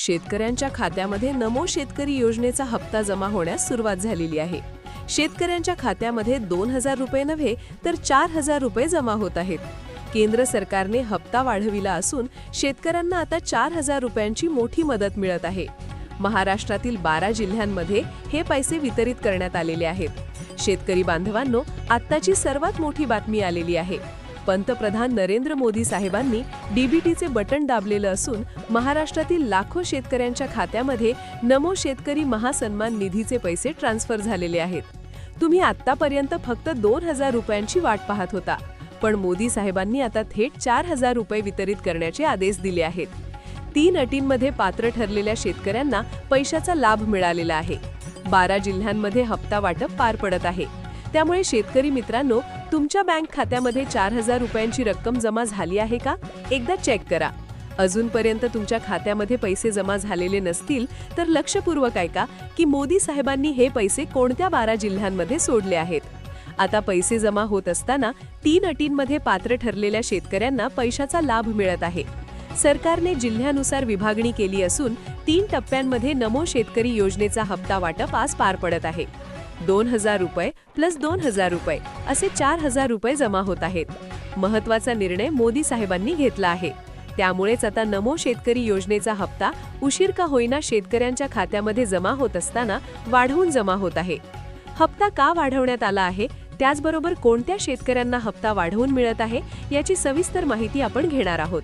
शेतकऱ्यांच्या खात्यामध्ये नमो शेतकरी योजनेचा हप्ता जमा होण्यास सुरुवात झालेली आहे. शेतकऱ्यांच्या खात्यामध्ये दोन हजार रुपये नव्हे तर चार हजार रुपये जमा होत आहेत. केंद्र सरकारने हप्ता वाढविला असून शेतकऱ्यांना आता चार हजार रुपयांची मोठी मदत मिळत आहे. महाराष्ट्रातील बारा जिल्ह्यांमध्ये हे पैसे वितरित करण्यात आलेले आहेत. शेतकरी बांधवांनो आत्ताची सर्वात मोठी बातमी आलेली आहे. पंतप्रधान नरेंद्र मोदी साहेबांनी डीबीटीचे बटन दाबलेलं असून महाराष्ट्रातील लाखो शेतकऱ्यांच्या खात्यामध्ये नमो शेतकरी महासन्मान निधीचे पैसे ट्रान्स्फर झालेले आहेत. तुम्ही आत्तापर्यंत फक्त दोन हजार रुपयांची वाट पाहत होता पण मोदी साहेबांनी आता थेट चार हजार रुपये वितरित करण्याचे आदेश दिले आहेत. तीन अटींमध्ये पात्र ठरलेल्या शेतकऱ्यांना पैशाचा लाभ मिळालेला आहे. बारा जिल्ह्यांमध्ये हप्ता वाटप पार पडत आहे. त्यामुळे शेतकरी मित्रांनो तुमच्या बँक खात्यामध्ये चार हजार रुपयांची रक्कम जमा झाली आहे का? एकदा चेक करा. अजूनपर्यंत तुमच्या खात्यामध्ये पैसे जमा झालेले नसतील तर लक्षपूर्वक ऐका की मोदी साहेबांनी हे पैसे कोणत्या बारा जिल्ह्यांमध्ये सोडले आहेत. आता पैसे जमा होत असताना तीन अटींमध्ये पात्र ठरलेल्या शेतकऱ्यांना पैशाचा लाभ मिळत आहे. सरकारने जिल्ह्यानुसार विभागणी केली असून तीन टप्प्यांमध्ये नमो शेतकरी योजनेचा हप्ता वाटप आज पार पडत आहे. दोन हजार रुपये प्लस दोन हजार रुपये असे चार हजार रुपये जमा होत आहेत. महत्त्वाचा निर्णय मोदी साहेबांनी घेतला आहे. त्यामुळेच आता नमो शेतकरी योजनेचा हप्ता उशीर का होईना शेतकऱ्यांच्या खात्यामध्ये जमा होत असताना वाढवून जमा होत आहे. हप्ता का वाढवण्यात आला आहे? त्याचबरोबर कोणत्या शेतकऱ्यांना हप्ता वाढवून मिळत आहे? याची सविस्तर माहिती आपण घेणार आहोत.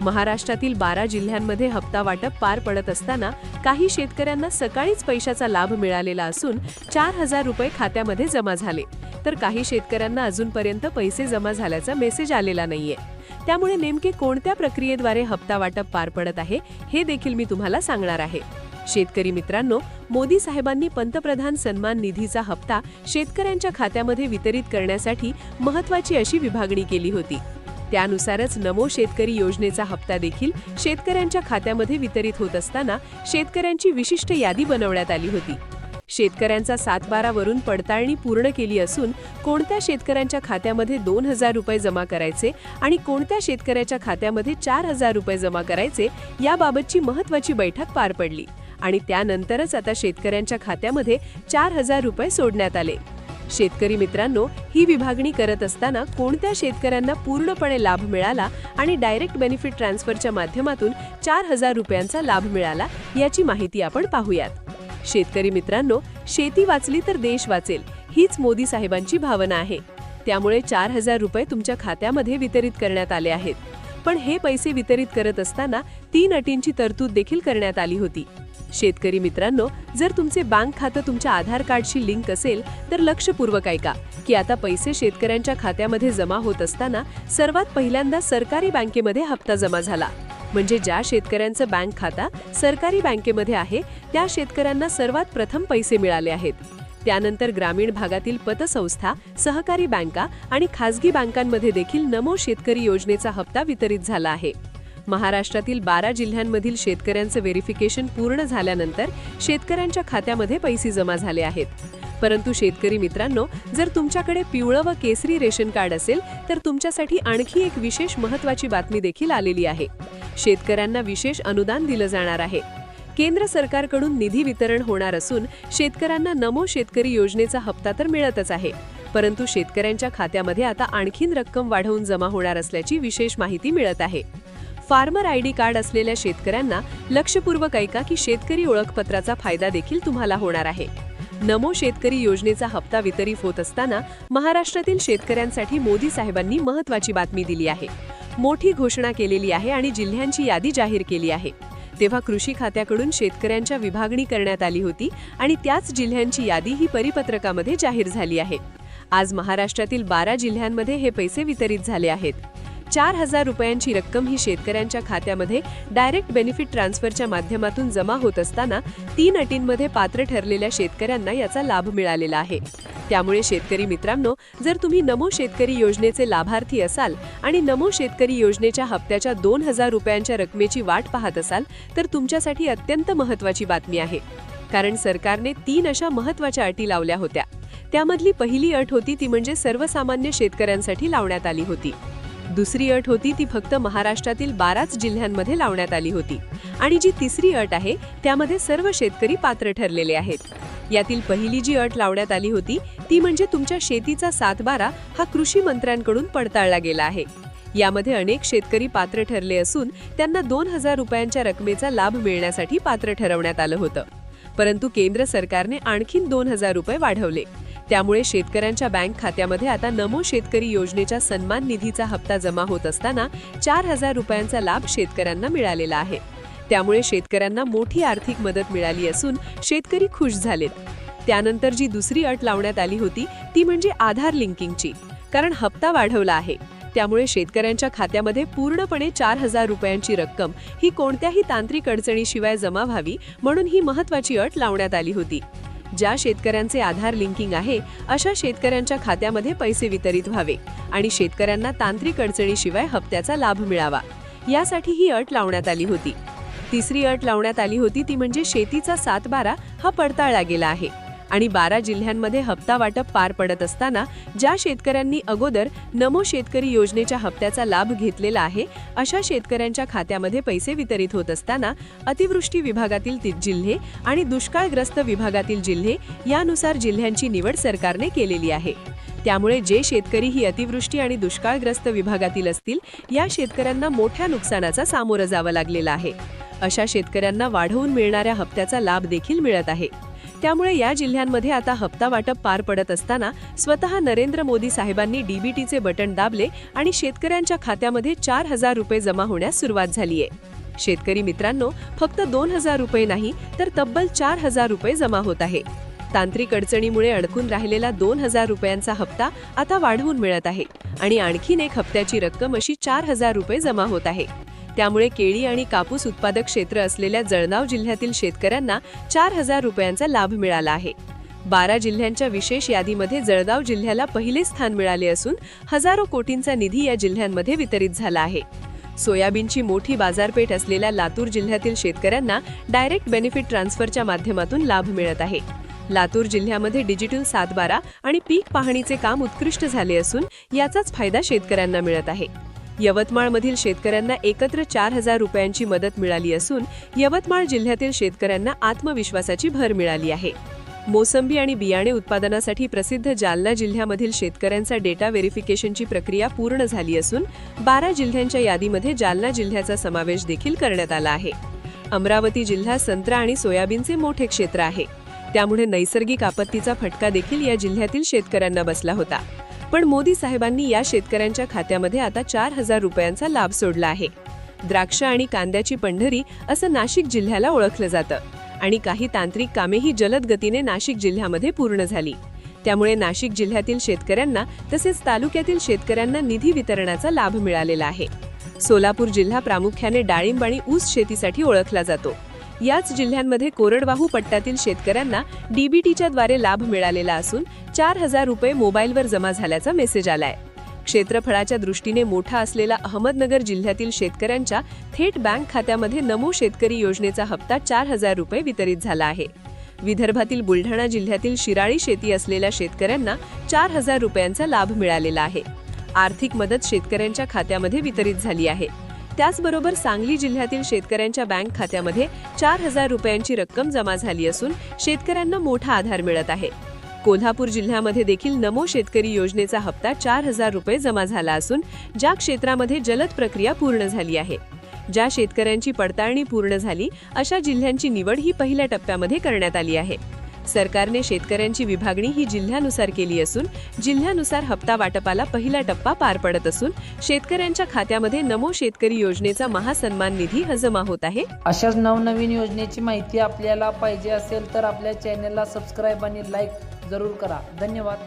महाराष्ट्रातील बारा जिल्ह्यांमध्ये हप्ता वाटप पार पडत असताना काही शेतकऱ्यांना सकाळीच पैशाचा लाभ मिळालेला असून चार हजार रुपये खात्यामध्ये जमा झाले. तर काही शेतकऱ्यांना अजूनपर्यंत पैसे जमा झाल्याचा मेसेज आलेला नाहीये. त्यामुळे नेमके कोणत्या प्रक्रियेद्वारे हप्ता वाटप पार पडत आहे हे देखील मी तुम्हाला सांगणार आहे. शेतकरी मित्रांनो मोदी साहेबांनी पंतप्रधान सन्मान निधीचा हप्ता शेतकऱ्यांच्या खात्यामध्ये वितरित करण्यासाठी महत्वाची अशी विभागणी केली होती. त्यानुसारच नमो शेतकरी योजनेचा हप्ता देखील शेतकऱ्यांच्या खात्यामध्ये वितरित होत असताना शेतकऱ्यांची विशिष्ट यादी बनवण्यात आली होती. शेतकऱ्यांचा सातबारावरून पडताळणी पूर्ण केली असून कोणत्या शेतकऱ्यांच्या खात्यामध्ये दोन हजार रुपये जमा करायचे आणि कोणत्या शेतकऱ्याच्या खात्यामध्ये चार हजार रुपये जमा करायचे याबाबतची महत्वाची बैठक पार पडली आणि त्यानंतरच आता शेतकऱ्यांच्या खात्यामध्ये चार हजार रुपये सोडण्यात आले. शेतकरी मित्रांनो ही विभागणी करत असताना कोणत्या शेतकऱ्यांना पूर्णपणे लाभ मिळाला आणि डायरेक्ट बेनिफिट ट्रान्सफरच्या माध्यमातून चार हजार रुपयांचा लाभ मिळाला याची माहिती आपण पाहूयात. शेतकरी मित्रांनो शेती वाचली तर देश वाचेल हीच मोदी साहेबांची भावना आहे. त्यामुळे चार हजार रुपये तुमच्या खात्यामध्ये वितरित करण्यात आले आहेत. पण हे पैसे वितरित करत असताना तीन अटींची तरतूद देखील करण्यात आली होती. शेतकरी मित्रांनो जर तुमचे बँक खातं तुमच्या आधार कार्डशी लिंक असेल तर लक्षपूर्वक ऐका की आता पैसे शेतकऱ्यांच्या खात्यामध्ये जमा होत असताना सर्वात पहिल्यांदा सरकारी बँकेमध्ये हप्ता जमा झाला. म्हणजे ज्या शेतकऱ्यांचं बँक खाता सरकारी बँकेमध्ये आहे त्या शेतकऱ्यांना सर्वात प्रथम पैसे मिळाले आहेत. त्यानंतर ग्रामीण भागातील पतसंस्था सहकारी बँका आणि खासगी बँकांमध्ये देखील नमो शेतकरी योजनेचा हप्ता वितरित झाला आहे. महाराष्ट्रातील बारा जिल्ह्यांमधील शेतकऱ्यांचं व्हेरिफिकेशन पूर्ण झाल्यानंतर शेतकऱ्यांच्या खात्यामध्ये पैसे जमा झाले आहेत. परंतु शेतकरी मित्रांनो जर तुमच्याकडे पिवळं व केसरी रेशन कार्ड असेल तर तुमच्यासाठी आणखी एक विशेष महत्वाची बातमी देखील आलेली आहे. शेतकऱ्यांना विशेष अनुदान दिलं जाणार आहे. केंद्र सरकारकडून निधी वितरण होणार असून शेतकऱ्यांना नमो शेतकरी योजनेचा हप्ता तर मिळतच आहे. परंतु शेतकऱ्यांच्या खात्यामध्ये आता आणखीन रक्कम वाढवून जमा होणार असल्याची विशेष माहिती मिळत आहे. फार्मर आय डी कार्ड असलेल्या शेतकऱ्यांना लक्षपूर्वक ऐका की शेतकरी ओळखपत्राचा फायदा देखील तुम्हाला होणार आहे. नमो शेतकरी योजनेचा हप्ता वितरित होत असताना महाराष्ट्रातील शेतकऱ्यांसाठी मोदी साहेबांनी महत्वाची बातमी दिली आहे. मोठी घोषणा केलेली आहे आणि जिल्ह्यांची यादी जाहीर केली आहे. तेव्हा कृषी खात्याकडून शेतकऱ्यांच्या विभागणी करण्यात आली होती आणि त्याच जिल्ह्यांची यादी ही परिपत्रकामध्ये जाहीर झाली आहे. आज महाराष्ट्रातील बारा जिल्ह्यांमध्ये हे पैसे वितरित झाले आहेत. चार हजार रुपयांची रक्कम ही शेतकऱ्यांच्या खात्यामध्ये डायरेक्ट बेनिफिट ट्रान्सफरच्या माध्यमातून जमा होत असताना तीन अटींमध्ये पात्र ठरलेल्या शेतकऱ्यांना याचा लाभ मिळालेला आहे. त्यामुळे शेतकरी मित्रांनो जर तुम्ही नमो शेतकरी योजनेचे लाभार्थी असाल आणि नमो शेतकरी योजनेच्या हप्त्याच्या दोन हजार रुपयांच्या रकमेची वाट पाहत असाल तर तुमच्यासाठी अत्यंत महत्वाची बातमी आहे. कारण सरकारने तीन अशा महत्त्वाच्या अटी लावल्या होत्या. त्यामधली पहिली अट होती ती म्हणजे सर्वसामान्य शेतकऱ्यांसाठी लावण्यात आली होती. दुसरी अट होती ती फक्त महाराष्ट्रातील बाराच जिल्ह्यांमध्ये लावण्यात आली होती. आणि जी तिसरी अट आहे त्यामध्ये सर्व शेतकरी पात्र ठरलेले आहेत. यातील पहिली जी अट लावण्यात आली होती ती म्हणजे तुमच्या शेतीचा सातबारा हा कृषी मंत्र्यांकडून पडताळला गेला आहे. यामध्ये अनेक शेतकरी पात्र ठरले असून त्यांना दोन हजार रुपयांच्या रकमेचा लाभ मिळण्यासाठी पात्र ठरवण्यात आलं होतं. परंतु केंद्र सरकारने आणखीन दोन हजार रुपये वाढवले. त्यामुळे शेतकऱ्यांच्या बँक खात्यामध्ये आता नमो शेतकरी योजनेच्या सन्मान निधीचा हप्ता जमा होत असताना चार हजार रुपयांचा लाभ शेतकऱ्यांना मिळालेला आहे. त्यामुळे शेतकऱ्यांना मोठी आर्थिक मदत मिळाली असून शेतकरी खुश झालेत. त्यानंतर जी दुसरी अट लावण्यात आली होती ती म्हणजे आधार लिंकिंगची. कारण हप्ता वाढवला आहे. त्यामुळे शेतकऱ्यांच्या खात्यामध्ये पूर्णपणे चार हजार रुपयांची रक्कम ही कोणत्याही तांत्रिक अडचणीशिवाय जमा व्हावी म्हणून ही महत्वाची अट लावण्यात आली होती. ज्या शेतकऱ्यांचे आधार लिंकिंग आहे अशा शेतकऱ्यांच्या खात्यामध्ये पैसे वितरित व्हावे आणि शेतकऱ्यांना तांत्रिक अडचणीशिवाय हप्त्याचा लाभ मिळावा. यासाठी ही अट लावण्यात आली होती. तिसरी अट लावण्यात आली होती ती म्हणजे शेतीचा सातबारा हा पडताळला गेला आहे. आणि बारा जिल्ह्यांमध्ये हप्ता वाटप पार पडत असताना ज्या शेतकऱ्यांनी अगोदर नमो शेतकरी योजनेच्या हप्त्याचा लाभ घेतलेला आहे अशा शेतकऱ्यांच्या खात्यामध्ये पैसे वितरित होत असताना अतिवृष्टी विभागातील जिल्हे आणि दुष्काळग्रस्त विभागातील जिल्हे यानुसार जिल्ह्यांची निवड सरकारने केलेली आहे. त्यामुळे जे शेतकरी ही अतिवृष्टी आणि दुष्काळग्रस्त विभागातील असतील या शेतकऱ्यांना मोठ्या नुकसानाचा सामोरं जावं लागलेलं आहे. अशा शेतकऱ्यांना वाढवून मिळणाऱ्या हप्त्याचा लाभ देखील मिळत आहे. त्यामुळे या जिल्ह्यांमध्ये आता हप्ता वाटप पार पडत असताना स्वतः नरेंद्र मोदी साहेबांनी डीबीटीचे बटन दाबले आणि शेतकऱ्यांच्या खात्यामध्ये चार हजार रुपये जमा होण्यास सुरुवात झालीय शेतकरी मित्रांनो फक्त दोन हजार रुपये नाही तर तब्बल चार हजार रुपये जमा होत आहे. तांत्रिक अडचणीमुळे अडकून राहिलेला दोन हजार रुपयांचा हप्ता आता वाढवून मिळत आहे आणि आणखीन एक हप्त्याची रक्कम अशी चार हजार रुपये जमा होत आहे. त्यामुळे केळी आणि कापूस उत्पादक क्षेत्र असलेल्या जळगाव जिल्ह्यातील शेतकऱ्यांना चार हजार रुपयांचा लाभ मिळाला आहे. बारा जिल्ह्यांच्या विशेष यादीमध्ये जळगाव जिल्ह्याला पहिले स्थान मिळाले असून हजारो कोटींचा निधी या जिल्ह्यांमध्ये वितरित झाला आहे. सोयाबीनची मोठी बाजारपेठ असलेल्या लातूर जिल्ह्यातील शेतकऱ्यांना डायरेक्ट बेनिफिट ट्रान्सफरच्या माध्यमातून लाभ मिळत आहे. लातूर जिल्ह्यामध्ये डिजिटल सातबारा आणि पीक पाहणीचे काम उत्कृष्ट झाले असून याचाच फायदा शेतकऱ्यांना मिळत आहे. यवतमाळमधील शेतकऱ्यांना एकत्र चार हजार रुपयांची मदत मिळाली असून यवतमाळ जिल्ह्यातील शेतकऱ्यांना आत्मविश्वासाची भर मिळाली आहे. मोसंबी आणि बियाणे उत्पादनासाठी प्रसिद्ध जालना जिल्ह्यामधील शेतकऱ्यांचा डेटा व्हेरिफिकेशनची प्रक्रिया पूर्ण झाली असून बारा जिल्ह्यांच्या यादीमध्ये जालना जिल्ह्याचा समावेश देखील करण्यात आला आहे. अमरावती जिल्हा संत्रा आणि सोयाबीनचे मोठे क्षेत्र आहे. त्यामुळे नैसर्गिक आपत्तीचा फटका देखील या जिल्ह्यातील शेतकऱ्यांना बसला होता. पण मोदी साहेबांनी या शेतकऱ्यांच्या खात्यामध्ये आता चार हजार रुपयांचा लाभ सोडला आहे. द्राक्ष आणि कांद्याची पंढरी असं नाशिक जिल्ह्याला ओळखलं जातं आणि काही तांत्रिक कामेही जलद गतीने नाशिक जिल्ह्यामध्ये पूर्ण झाली. त्यामुळे नाशिक जिल्ह्यातील शेतकऱ्यांना तसेच तालुक्यातील शेतकऱ्यांना निधी वितरणाचा लाभ मिळालेला आहे. सोलापूर जिल्हा प्रामुख्याने डाळिंब आणि ऊस शेतीसाठी ओळखला जातो. याच जिल्ह्यांमध्ये कोरडवाहू पट्ट्यातील शेतकऱ्यांना डीबीटीच्या द्वारे लाभ मिळालेला असून चार हजार रुपये मोबाईलवर जमा झाल्याचा मेसेज आलाय. क्षेत्रफळाच्या दृष्टीने मोठा असलेला अहमदनगर जिल्ह्यातील शेतकऱ्यांच्या थेट बँक खात्यामध्ये नमो शेतकरी योजनेचा हप्ता चार हजार रुपये वितरित झाला आहे. विदर्भातील बुलढाणा जिल्ह्यातील शिराळी शेती असलेल्या शेतकऱ्यांना चार हजार रुपयांचा लाभ मिळालेला आहे. आर्थिक मदत शेतकऱ्यांच्या खात्यामध्ये वितरित झाली आहे. त्याचबरोबर सांगली जिल्ह्यातील शेतकऱ्यांच्या बँक खात्यामध्ये चार हजार रुपयांची रक्कम जमा झाली असून शेतकऱ्यांना मोठा आधार मिळत आहे. कोल्हापूर जिल्ह्यामध्ये देखील नमो शेतकरी योजनेचा हप्ता चार हजार रुपये जमा झाला असून ज्या क्षेत्रामध्ये जलद प्रक्रिया पूर्ण झाली आहे. ज्या शेतकऱ्यांची पडताळणी पूर्ण झाली अशा जिल्ह्यांची निवड ही पहिल्या टप्प्यामध्ये करण्यात आली आहे. सरकारने शेतकऱ्यांची विभागणी ही जिल्ह्यानुसार केली असून जिल्ह्यानुसार हप्ता वाटपाला पहिला टप्पा पार पडत असून शेतकऱ्यांच्या खात्यामध्ये नमो शेतकरी योजनेचा महासन्मान निधी हा जमा होत आहे. अशाच नवनवीन योजनेची माहिती आपल्याला पाहिजे असेल तर आपल्या चॅनेलला सबस्क्राईब आणि लाईक जरूर करा. धन्यवाद.